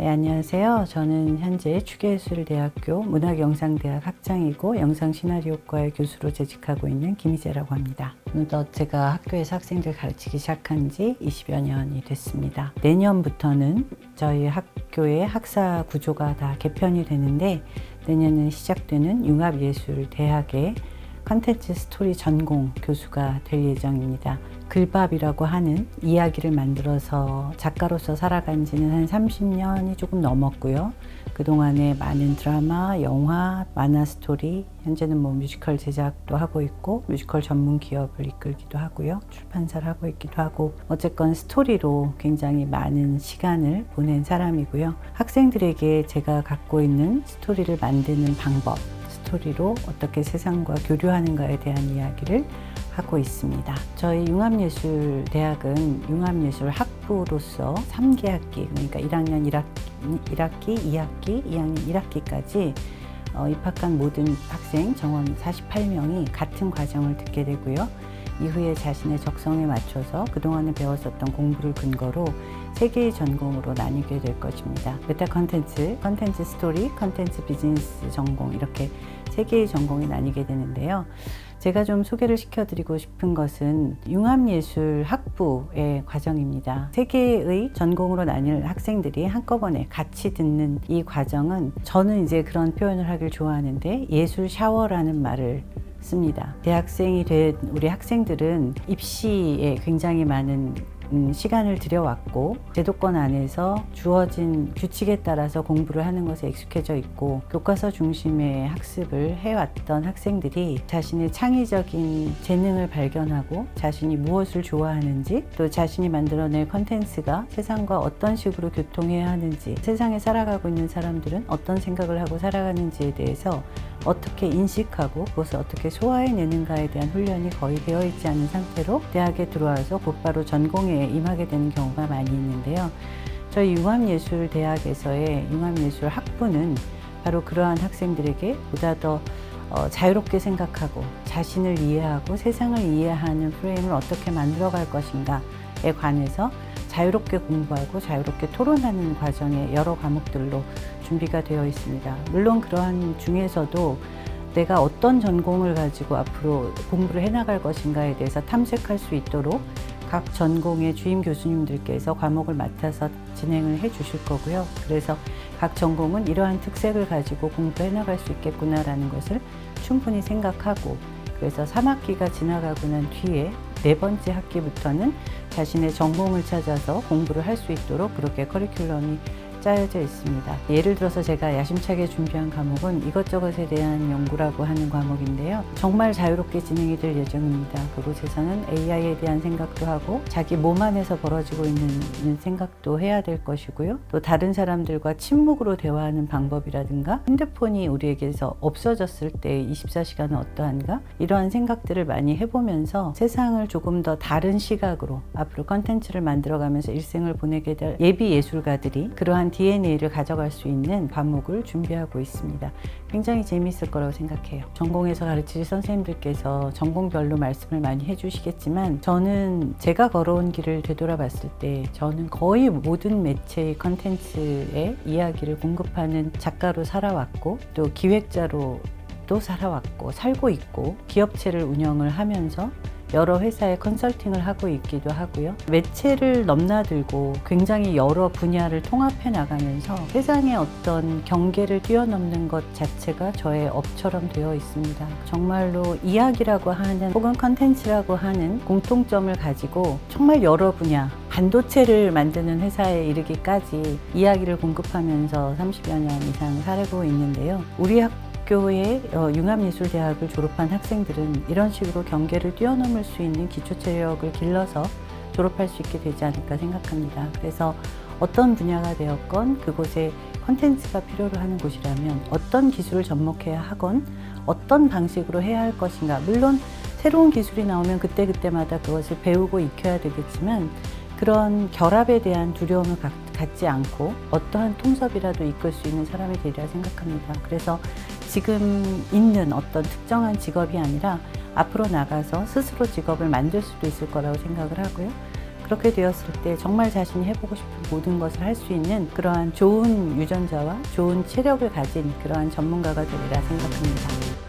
네, 안녕하세요. 저는 현재 추계예술대학교 문학영상대학 학장이고 영상시나리오과의 교수로 재직하고 있는 김희재라고 합니다. 어느덧 제가 학교에서 학생들 가르치기 시작한 지 20여 년이 됐습니다. 내년부터는 저희 학교의 학사 구조가 다 개편이 되는데 내년에 시작되는 융합예술대학의 컨텐츠 스토리 전공 교수가 될 예정입니다. 글밥이라고 하는 이야기를 만들어서 작가로서 살아간 지는 한 30년이 조금 넘었고요. 그동안에 많은 드라마, 영화, 만화 스토리, 현재는 뭐 뮤지컬 제작도 하고 있고 뮤지컬 전문 기업을 이끌기도 하고요. 출판사를 하고 있기도 하고 어쨌건 스토리로 굉장히 많은 시간을 보낸 사람이고요. 학생들에게 제가 갖고 있는 스토리를 만드는 방법, 스토리로 어떻게 세상과 교류하는가에 대한 이야기를 하고 있습니다. 저희 융합예술대학은 융합예술 학부로서 3기 학기, 그러니까 1학년 1학기, 1학기 2학기, 2학년 1학기까지 어, 입학한 모든 학생 정원 48명이 같은 과정을 듣게 되고요. 이후에 자신의 적성에 맞춰서 그동안에 배웠었던 공부를 근거로 세 개의 전공으로 나뉘게 될 것입니다. 메타 컨텐츠, 컨텐츠 스토리, 컨텐츠 비즈니스 전공 이렇게 세 개의 전공이 나뉘게 되는데요. 제가 좀 소개를 시켜드리고 싶은 것은 융합예술 학부의 과정입니다. 세 개의 전공으로 나뉠 학생들이 한꺼번에 같이 듣는 이 과정은 저는 이제 그런 표현을 하길 좋아하는데 예술 샤워라는 말을 씁니다. 대학생이 된 우리 학생들은 입시에 굉장히 많은 음, 시간을 들여왔고 제도권 안에서 주어진 규칙에 따라서 공부를 하는 것에 익숙해져 있고 교과서 중심의 학습을 해왔던 학생들이 자신의 창의적인 재능을 발견하고 자신이 무엇을 좋아하는지 또 자신이 만들어낼 컨텐츠가 세상과 어떤 식으로 교통해야 하는지 세상에 살아가고 있는 사람들은 어떤 생각을 하고 살아가는지에 대해서 어떻게 인식하고 그것을 어떻게 소화해내는가에 대한 훈련이 거의 되어 있지 않은 상태로 대학에 들어와서 곧바로 전공에 임하게 되는 경우가 많이 있는데요. 저희 융합예술대학에서의 융합예술 학부는 바로 그러한 학생들에게 보다 더 어, 자유롭게 생각하고 자신을 이해하고 세상을 이해하는 프레임을 어떻게 만들어갈 것인가에 관해서 자유롭게 공부하고 자유롭게 토론하는 과정의 여러 과목들로 준비가 되어 있습니다. 물론 그러한 중에서도 내가 어떤 전공을 가지고 앞으로 공부를 해나갈 것인가에 대해서 탐색할 수 있도록 각 전공의 주임 교수님들께서 과목을 맡아서 진행을 해 주실 거고요. 그래서 각 전공은 이러한 특색을 가지고 공부해 나갈 수 있겠구나라는 것을 충분히 생각하고 그래서 3학기가 지나가고 난 뒤에 네 번째 학기부터는 자신의 전공을 찾아서 공부를 할 수 있도록 그렇게 커리큘럼이 짜여져 있습니다. 예를 들어서 제가 야심차게 준비한 과목은 이것저것에 대한 연구라고 하는 과목인데요. 정말 자유롭게 진행이 될 예정입니다. 그곳에서는 AI에 대한 생각도 하고 자기 몸 안에서 벌어지고 있는 생각도 해야 될 것이고요. 또 다른 사람들과 침묵으로 대화하는 방법이라든가 핸드폰이 우리에게서 없어졌을 때 24시간은 어떠한가? 이러한 생각들을 많이 해보면서 세상을 조금 더 다른 시각으로 앞으로 컨텐츠를 만들어가면서 일생을 보내게 될 예비 예술가들이 그러한 DNA를 가져갈 수 있는 과목을 준비하고 있습니다. 굉장히 재미있을 거라고 생각해요. 전공에서 가르칠 선생님들께서 전공별로 말씀을 많이 해주시겠지만 저는 제가 걸어온 길을 되돌아봤을 때 저는 거의 모든 매체의 컨텐츠의 이야기를 공급하는 작가로 살아왔고 또 기획자로 또 살아왔고 살고 있고 기업체를 운영을 하면서 여러 회사에 컨설팅을 하고 있기도 하고요. 매체를 넘나들고 굉장히 여러 분야를 통합해 나가면서 세상의 어떤 경계를 뛰어넘는 것 자체가 저의 업처럼 되어 있습니다. 정말로 이야기라고 하는 혹은 컨텐츠라고 하는 공통점을 가지고 정말 여러 분야 반도체를 만드는 회사에 이르기까지 이야기를 공급하면서 30여 년 이상 살고 있는데요. 우리 학 학교의 어, 융합예술대학을 졸업한 학생들은 이런 식으로 경계를 뛰어넘을 수 있는 기초 체력을 길러서 졸업할 수 있게 되지 않을까 생각합니다. 그래서 어떤 분야가 되었건 그곳에 컨텐츠가 필요로 하는 곳이라면 어떤 기술을 접목해야 하건 어떤 방식으로 해야 할 것인가 물론 새로운 기술이 나오면 그때그때마다 그것을 배우고 익혀야 되겠지만 그런 결합에 대한 두려움을 갖지 않고 어떠한 통섭이라도 이끌 수 있는 사람이 되리라 생각합니다. 그래서 지금 있는 어떤 특정한 직업이 아니라 앞으로 나가서 스스로 직업을 만들 수도 있을 거라고 생각을 하고요. 그렇게 되었을 때 정말 자신이 해보고 싶은 모든 것을 할 수 있는 그러한 좋은 유전자와 좋은 체력을 가진 그러한 전문가가 되리라 생각합니다.